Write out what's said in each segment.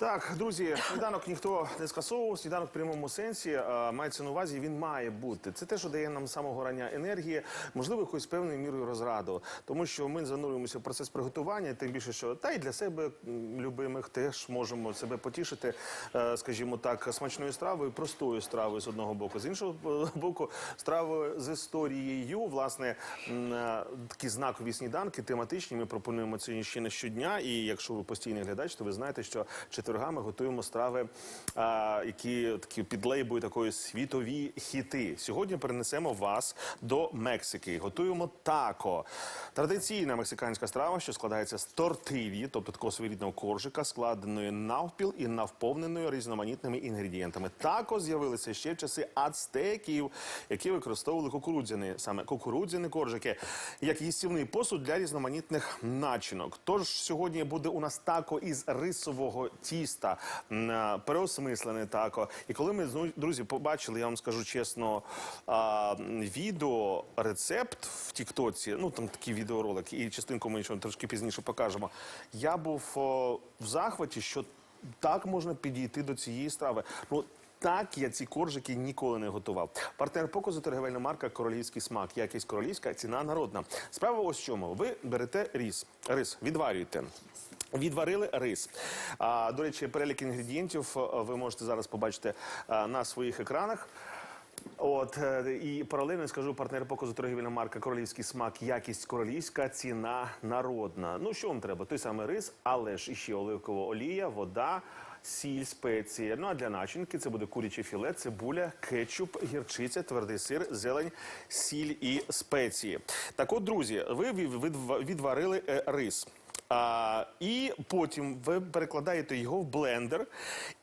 Так, друзі, сніданок ніхто не скасовував. Сніданок в прямому сенсі е, мається на увазі. Він має бути. Це те, що дає нам самого рання енергії, можливо, якоюсь певною мірою розраду, тому що ми занурюємося в процес приготування. Тим більше, що та й для себе любимих теж можемо себе потішити, е, скажімо так, смачною стравою, простою стравою з одного боку, з іншого е, боку, стравою з історією. Власне, такі знакові сніданки, тематичні. Ми пропонуємо це ще щодня. І якщо ви постійний глядач, то ви знаєте, що четвергами готуємо страви, які такі під лейбою такої світові хіти. Сьогодні перенесемо вас до Мексики. Готуємо тако. Традиційна мексиканська страва, що складається з тортильї, тобто такого своєрідного коржика, складеної навпіл і навповненою різноманітними інгредієнтами. Тако з'явилися ще в часи ацтеків, які використовували кукурудзяни, саме кукурудзяні коржики, як їстівний посуд для різноманітних начинок. Тож сьогодні буде у нас тако із рисового тіста, е, переосмислене тако. І коли ми друзі побачили, я вам скажу чесно, відео рецепт в Тіктоці, ну там такі відеоролики, і частинку ми ще трошки пізніше покажемо. Я був в захваті, що так можна підійти до цієї страви. Ну так я ці коржики ніколи не готував. Партнер показу торгівельна марка Королівський смак. Якість королівська, ціна народна. Справа ось в чому. Ви берете рис, рис, відварюєте. Відварили рис. А, до речі, перелік інгредієнтів е, ви можете зараз побачити е, на своїх екранах. От е, і паралельно скажу партнер показу торгівельна марка Королівський смак, якість королівська, ціна народна. Ну що вам треба? Той самий рис, але ж іще оливкова олія, вода. Сіль, спеції. Ну а для начинки це буде куряче філе, цибуля, кетчуп, гірчиця, твердий сир, зелень, сіль і спеції. Так, от, друзі, ви ві- відварили рис. А, і потім ви перекладаєте його в блендер,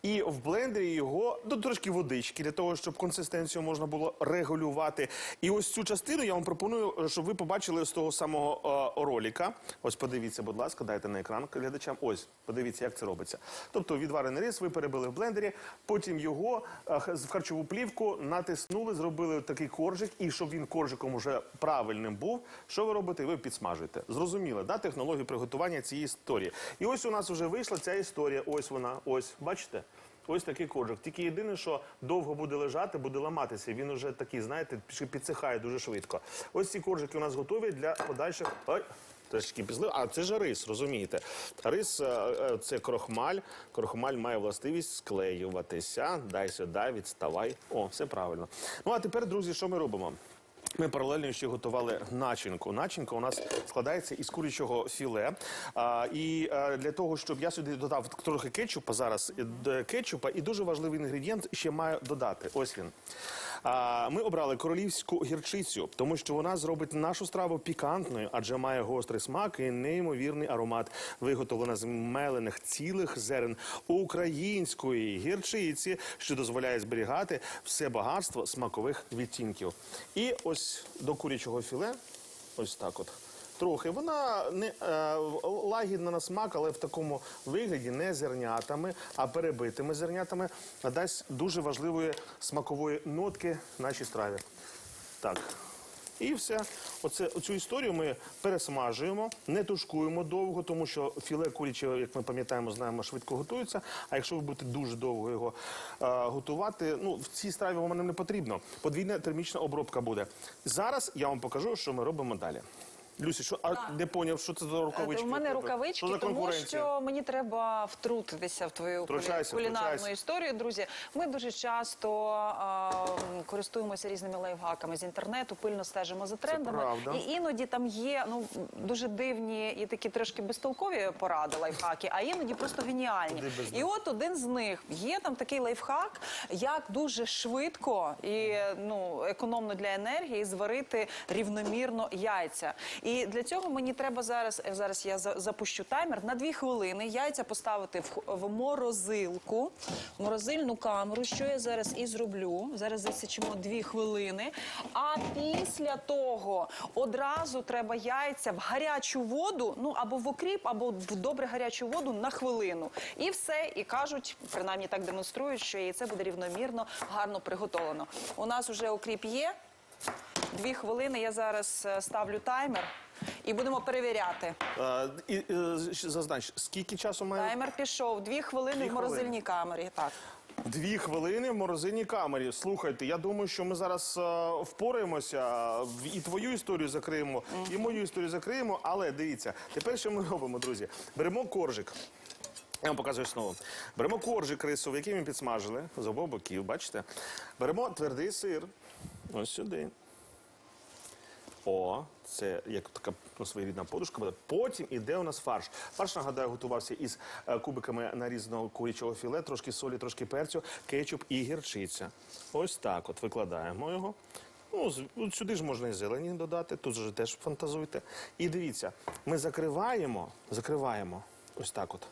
і в блендері його ну, трошки водички для того, щоб консистенцію можна було регулювати. І ось цю частину я вам пропоную, щоб ви побачили з того самого е, роліка. Ось подивіться, будь ласка, дайте на екран глядачам. Ось подивіться, як це робиться. Тобто відварений рис ви перебили в блендері, потім його е, в харчову плівку натиснули, зробили такий коржик, і щоб він коржиком уже правильним був. Що ви робите? Ви підсмажуєте. Зрозуміли, да, технологію приготування цієї історії. І ось у нас вже вийшла ця історія. Ось вона, ось, бачите? Ось такий коржик. Тільки єдине, що довго буде лежати, буде ламатися. Він уже такий, знаєте, підсихає дуже швидко. Ось ці коржики у нас готові для подальших. Ой. Трошки пізли. А це ж рис, розумієте? Рис е, е, це крохмаль. Крохмаль має властивість склеюватися. Дай сюди, відставай. О, все правильно. Ну а тепер, друзі, що ми робимо? Ми паралельно ще готували начинку. Начинка у нас складається із курячого філе. А, і а, для того, щоб я сюди додав трохи кетчупа зараз, е, кетчупа, і дуже важливий інгредієнт ще маю додати. Ось він. А, ми обрали королівську гірчицю, тому що вона зробить нашу страву пікантною, адже має гострий смак і неймовірний аромат, виготовлена з мелених цілих зерен української гірчиці, що дозволяє зберігати все багатство смакових відтінків. І ось до курячого філе, ось так от. Трохи вона не е, лагідна на смак, але в такому вигляді не зернятами, а перебитими зернятами дасть дуже важливої смакової нотки нашій страві. Так. І все. Оце, оцю історію ми пересмажуємо, не тушкуємо довго, тому що філе куряче, як ми пам'ятаємо, знаємо, швидко готується. А якщо ви будете дуже довго його е, готувати, ну в цій страві вам не потрібно. Подвійна термічна обробка буде. Зараз я вам покажу, що ми робимо далі. Люсі, що а не поняв, що це за рукавички? У мене Що рукавички, за тому конкуренція? що мені треба втрутитися в твою кулі- Втручайся, кулінарну втручайся. історію. Друзі, ми дуже часто а, м, користуємося різними лайфхаками з інтернету, пильно стежимо за трендами. правда. І іноді там є ну дуже дивні і такі трошки безтолкові поради лайфхаки, а іноді просто геніальні. Куди без І от один з них є там такий лайфхак, як дуже швидко і ну економно для енергії зварити рівномірно яйця. І для цього мені треба зараз. е, Зараз я за- запущу таймер на дві хвилини. Яйця поставити в, в морозилку, в морозильну камеру. Що я зараз і зроблю? Зараз засічемо дві хвилини. А після того одразу треба яйця в гарячу воду, ну або в окріп, або в добре гарячу воду на хвилину. І все. І кажуть, принаймні так демонструють, що яйце буде рівномірно гарно приготовлено. У нас вже окріп є. Дві хвилини. Я зараз е, ставлю таймер. і будемо перевіряти. Е, і, е, зазнач, скільки часу має? Таймер пішов. Дві хвилини Дві в морозильній камері. Так. Дві хвилини в морозильній камері. Слухайте, я думаю, що ми зараз е, впораємося в- і твою історію закриємо, і мою історію закриємо. Але дивіться, тепер що ми робимо, друзі? Беремо коржик. Я вам показую знову. Беремо коржик рисовий, який ми підсмажили з обох боків, бачите? Беремо твердий сир. Ось сюди. О, це як така ну, своєрідна подушка буде. Потім іде у нас фарш. Фарш, нагадаю, готувався із е, кубиками нарізаного курячого філе, трошки солі, трошки перцю, кетчуп і гірчиця. Ось так от викладаємо його. Ну, от сюди ж можна і зелені додати, тут же теж фантазуйте. І дивіться, ми закриваємо, закриваємо ось так от.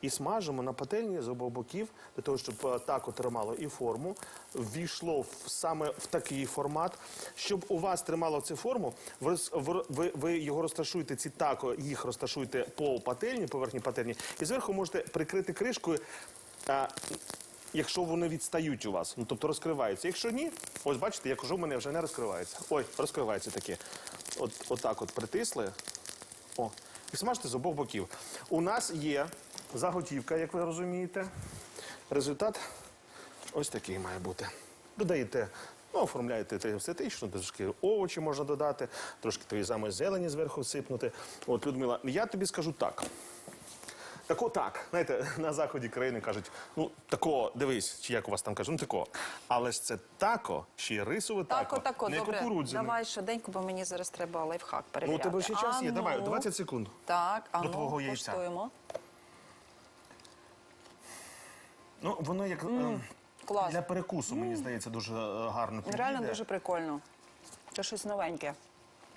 І смажимо на пательні з обох боків, для того, щоб е, так от тримало і форму, ввійшло саме в такий формат. Щоб у вас тримало цю форму, ви, його розташуєте, ці тако, їх розташуєте по пательні, поверхні пательні, і зверху можете прикрити кришкою. А, Якщо вони відстають у вас, ну тобто розкриваються. Якщо ні, ось бачите, як уже у мене вже не розкривається. Ой, розкривається таке. От, отак от притисли. О, і смажте з обох боків. У нас є заготівка, як ви розумієте. Результат ось такий має бути. Додаєте, ну, оформляєте те естетично, трошки овочі можна додати, трошки тої самої зелені зверху сипнути. От, Людмила, я тобі скажу так. Тако так, знаєте, на заході країни кажуть, ну тако, дивись, чи як у вас там кажуть, ну тако. Але ж це тако, ще й рисове тако, Тако, тако, не добре. кукурудзяне. Давай швиденько, бо мені зараз треба лайфхак Ну, у тебе ще час є, давай, ну. 20 секунд. Так, а До ну, твого яйця. коштуємо. Ну, воно як ем, Клас. для перекусу, мені здається, дуже е, гарно підійде. Реально дуже прикольно. Це щось новеньке.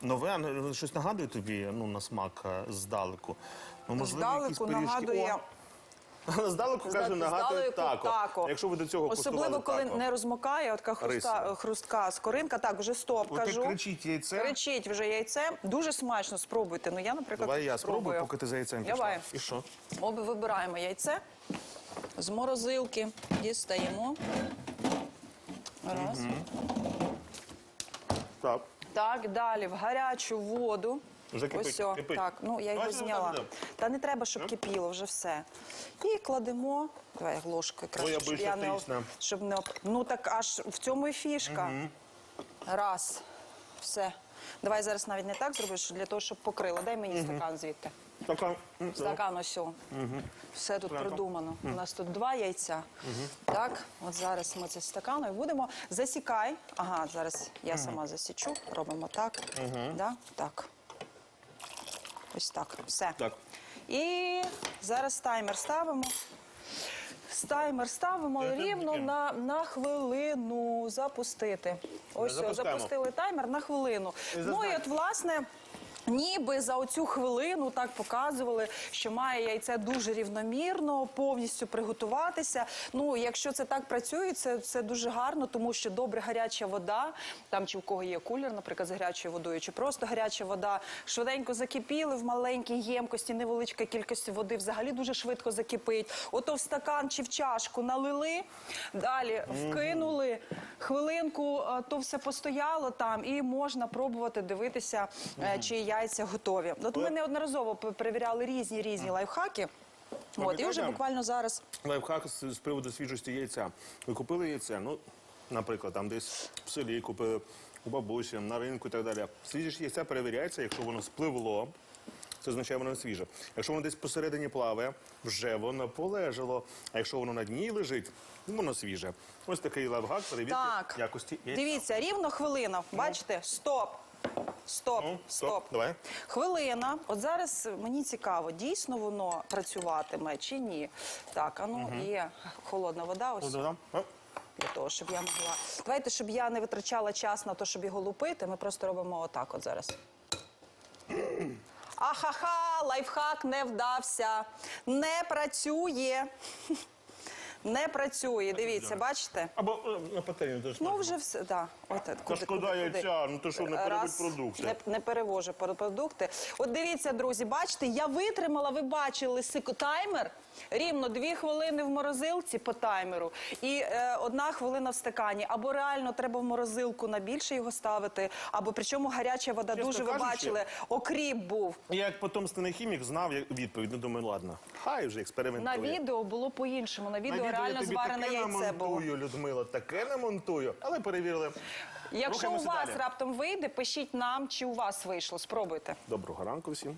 Нове, ну, щось нагадує тобі ну, на смак е, здалеку. Ну, можливо, якісь Здалеку пиріжки. нагадує. О, Здалеку, каже, нагадує Здалеку тако. Якщо ви до цього Особливо, куштували коли тако. не розмокає, от така хрустка, Рисова. хрустка скоринка. Так, вже стоп, От кажу. як кричить яйце. Кричить вже яйце. Дуже смачно, спробуйте. Ну я, наприклад, Давай я спробую, спробую. поки ти за яйцем пішла. Давай. І що? Обі вибираємо яйце з морозилки, дістаємо. Раз. Так. Так, далі в гарячу воду. Вже кипить, Ось о, кипить. так, ну я його Давайте зняла. отак. Та не треба, щоб кипіло, вже все. І кладемо. Давай ложкою краще, я щоб боюсь, я не, об- щоб не об- Ну так аж в цьому і фішка. Раз. Все. Давай зараз навіть не так зроблю, що для того, щоб покрило. Дай мені стакан звідти. Така. м, Стакан ось. о. Все тут продумано. У нас тут два яйця. Так, от зараз ми це стаканою будемо. Засікай. Ага, зараз я сама засічу. Робимо так. Да? Так. Ось так. Все. Так. І зараз таймер ставимо. Таймер ставимо рівно на, на хвилину запустити. Ось о, запускаємо. запустили таймер на хвилину. Ну і от власне. Ніби за оцю хвилину так показували, що має яйце дуже рівномірно, повністю приготуватися. Ну, якщо це так працює, це, це дуже гарно, тому що добре гаряча вода, там чи в кого є кулер, наприклад, з гарячою водою, чи просто гаряча вода, швиденько закипіли в маленькій ємкості, невеличка кількість води, взагалі дуже швидко закипить. Ото в стакан чи в чашку налили, далі вкинули, хвилинку е, то все постояло там, і можна пробувати дивитися, е, чи яйця готові. От ми неодноразово перевіряли різні різні лайфхаки. От, і вже буквально зараз Лайфхак з, з приводу свіжості яйця. Ви купили яйце, ну, наприклад, там десь в селі купили у бабусі, на ринку і так далі. Свіжість яйця перевіряється, якщо воно спливло, це означає, воно не свіже. Якщо воно десь посередині плаває, вже воно полежало. А якщо воно на дні лежить, воно свіже. Ось такий лайфхак перевірки так. якості яйця. Дивіться, рівно хвилина. Бачите? Стоп. Стоп, Ну, стоп. стоп, давай. Хвилина. От зараз мені цікаво, дійсно воно працюватиме чи ні. Так, а ну є холодна вода. Ось да. Для того, щоб я могла. Давайте, щоб я не витрачала час на те, щоб його лупити, ми просто робимо отак от зараз. Ахаха, лайфхак не вдався. Не працює. Не працює. Дивіться, бачите? Або е, на пательню теж. Ну, вже все, так. От, Та шкода яйця, ну то що, не перебудь продукти. Не, не перевожу продукти. От дивіться, друзі, бачите, я витримала, ви бачили таймер. Рівно дві хвилини в морозилці по таймеру і е, одна хвилина в стакані. Або реально треба в морозилку на більше його ставити, або причому гаряча вода Чесно дуже ви кажучи, бачили. Окріп був. Я як потомственний хімік знав відповідь. Ну думаю, ладно, хай вже На відео було по-іншому. На На відео я реально тобі зварене таке яйце було. намонтую, Людмила, таке намонтую. Але перевірили. Якщо у Рухаємося вас далі. раптом вийде, пишіть нам, чи у вас вийшло. Спробуйте. Доброго ранку всім.